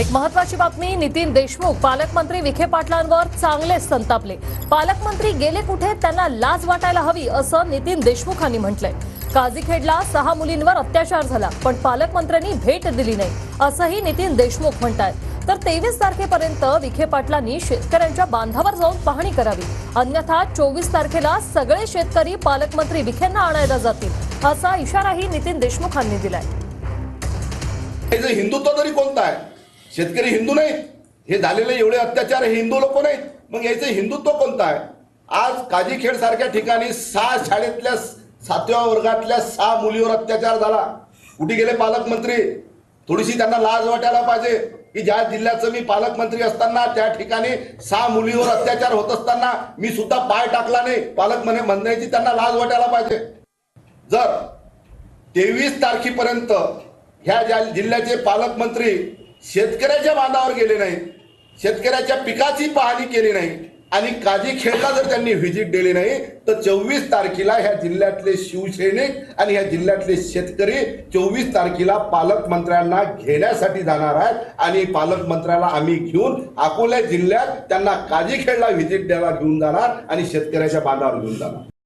एक महत्वाची बातमी नितीन देशमुख पालकमंत्री विखे पाटलांवर चांगलेच संतापले. पालकमंत्री गेले कुठे त्यांना लाज वाटायला हवी असं नितीन देशमुखांनी म्हटलंय. काझीखेडला सहा मुलींवर अत्याचार झाला पण पालकमंत्र्यांनी भेट दिली नाही असंही नितीन देशमुख म्हणतायत. तर तेवीस तारखेपर्यंत विखे पाटलांनी शेतकऱ्यांच्या बांधावर जाऊन पाहणी करावी. अन्यथा चोवीस तारखेला सगळे शेतकरी पालकमंत्री विखेंना आणायला जातील असा इशाराही नितीन देशमुखांनी दिलाय. हिंदुत्व तरी कोणता आहे? शेतकरी हिंदू नाहीत. हे झालेले एवढे अत्याचार हे हिंदू लोक नाहीत. मग याचं हिंदुत्व कोणतं आहे? आज काजीखेड सारख्या ठिकाणी सहा शाळेतल्या सातव्या वर्गातल्या सहा मुलीवर अत्याचार झाला. कुठे गेले पालकमंत्री? थोडीशी त्यांना लाज वाटायला पाहिजे की ज्या जिल्ह्याचं मी पालकमंत्री असताना त्या ठिकाणी सहा मुलीवर अत्याचार होत असताना मी सुद्धा पाय टाकला नाही. पालकमंत्री म्हणण्याची त्यांना लाज वाटायला पाहिजे. जर तेवीस तारखेपर्यंत ह्या ज्या जिल्ह्याचे पालकमंत्री शेतकऱ्याच्या बांधावर गेले नाही शेतकऱ्याच्या पिकाची पाहणी केली नाही आणि काजी खेळला जर त्यांनी व्हिजिट दिली नाही तर चोवीस तारखेला ह्या जिल्ह्यातले शिवसैनिक आणि ह्या जिल्ह्यातले शेतकरी चोवीस तारखेला पालकमंत्र्यांना घेण्यासाठी जाणार आहेत. आणि पालकमंत्र्याला आम्ही घेऊन अकोला जिल्ह्यात त्यांना काजी खेळला व्हिजिट द्यायला घेऊन जाणार आणि शेतकऱ्याच्या बांधावर घेऊन जाणार.